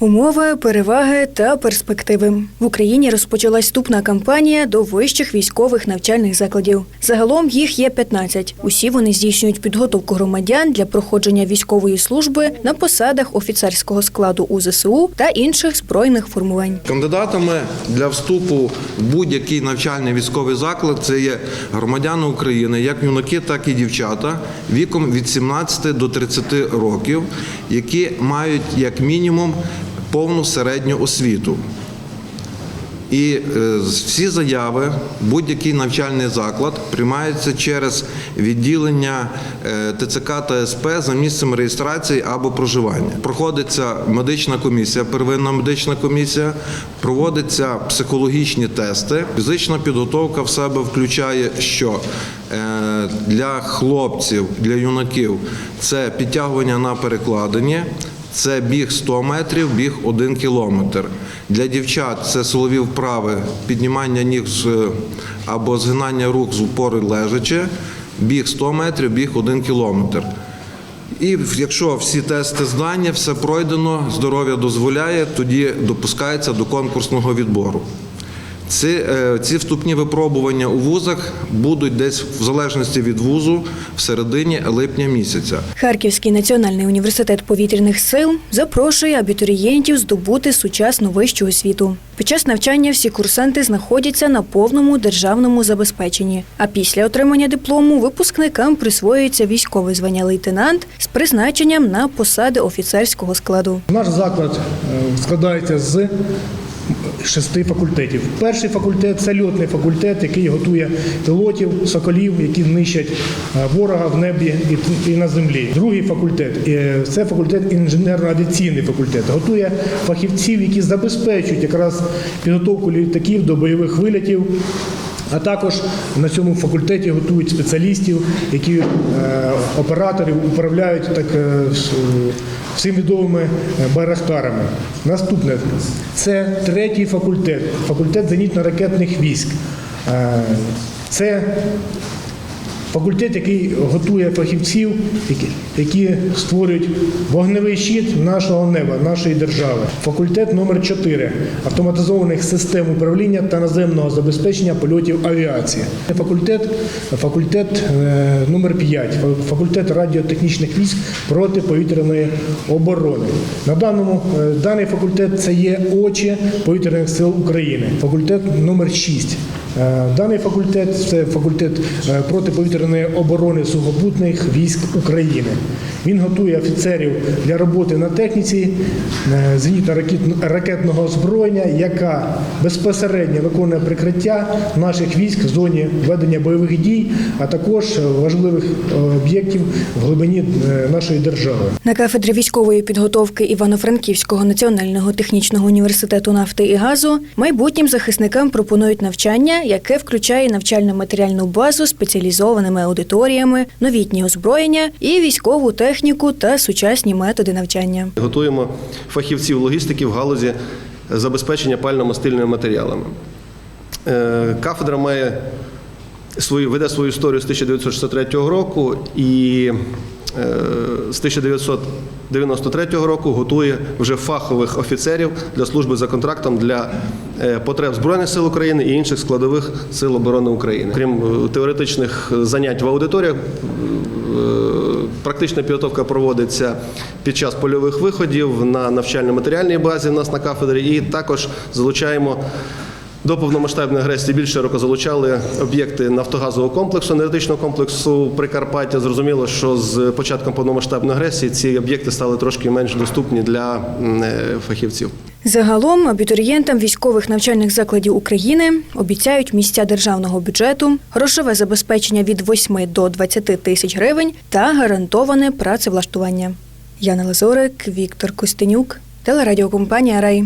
Умови, переваги та перспективи в Україні розпочалась вступна кампанія до вищих військових навчальних закладів. Загалом їх є 15. Усі вони здійснюють підготовку громадян для проходження військової служби на посадах офіцерського складу УЗСУ та інших збройних формувань. Кандидатами для вступу в будь-який навчальний військовий заклад це є громадяни України, як юнаки, так і дівчата віком від 17 до 30 років, які мають як мінімум повну середню освіту. І е, всі заяви, будь-який навчальний заклад приймаються через відділення е, ТЦК та СП за місцем реєстрації або проживання. Проходиться медична комісія, первинна медична комісія, проводяться психологічні тести. Фізична підготовка в себе включає, що е, для хлопців, для юнаків це підтягування на перекладині. Це біг 100 метрів, біг 1 кілометр. Для дівчат це силові вправи, піднімання ніг або згинання рук з упори лежачи, біг 100 метрів, біг 1 кілометр. І якщо всі тести здані, все пройдено, здоров'я дозволяє, тоді допускається до конкурсного відбору. Ці, е, ці вступні випробування у вузах будуть десь в залежності від вузу в середині липня місяця. Харківський національний університет повітряних сил запрошує абітурієнтів здобути сучасну вищу освіту. Під час навчання всі курсанти знаходяться на повному державному забезпеченні. А після отримання диплому випускникам присвоюється військове звання лейтенант з призначенням на посади офіцерського складу. Наш заклад е, складається з шести факультетів. Перший факультет це льотний факультет, який готує пілотів, соколів, які нищать е, ворога в небі і- на землі. Другий факультет е, це факультет інженерно-авіаційний факультет. Готує фахівців, які забезпечують якраз підготовку літаків до бойових вилітів. А також на цьому факультеті готують спеціалістів, які е, операторів управляють так е, всім відомими барахтарами. Наступне це третій факультет, факультет зенітно-ракетних військ. Е, Це Факультет, який готує фахівців, які, які створюють вогневий щит нашого неба, нашої держави. Факультет номер 4 автоматизованих систем управління та наземного забезпечення польотів авіації. Факультет, факультет е, номер 5 факультет радіотехнічних військ протиповітряної оборони. На даному е, даний факультет це є очі повітряних сил України. Факультет номер 6 Е, Даний факультет це факультет е, протиповітряної оборони сухопутних військ України. Він готує офіцерів для роботи на техніці е, зенітно-ракетного озброєння, яка безпосередньо виконує прикриття наших військ в зоні ведення бойових дій, а також важливих об'єктів в глибині е, нашої держави. На кафедрі військової підготовки Івано-Франківського національного технічного університету нафти і газу майбутнім захисникам пропонують навчання, яке включає навчально-матеріальну базу спеціалізованими аудиторіями, новітні озброєння і військову техніку та сучасні методи навчання. Готуємо фахівців логістики в галузі забезпечення пально-мастильними матеріалами. Е, Кафедра має свою, веде свою історію з 1963 року і з 1993 року готує вже фахових офіцерів для служби за контрактом для е, потреб Збройних сил України і інших складових сил оборони України. Крім е, теоретичних занять в аудиторіях, е, Практична підготовка проводиться під час польових виходів на навчально-матеріальній базі у нас на кафедрі, і також залучаємо до повномасштабної агресії більш широко залучали об'єкти нафтогазового комплексу, енергетичного комплексу Прикарпаття. Зрозуміло, що з початком повномасштабної агресії ці об'єкти стали трошки менш доступні для е, фахівців. Загалом абітурієнтам військових навчальних закладів України обіцяють місця державного бюджету, грошове забезпечення від 8 до 20 тисяч гривень та гарантоване працевлаштування. Яна Лазорик, Віктор Костенюк, телерадіокомпанія Рай.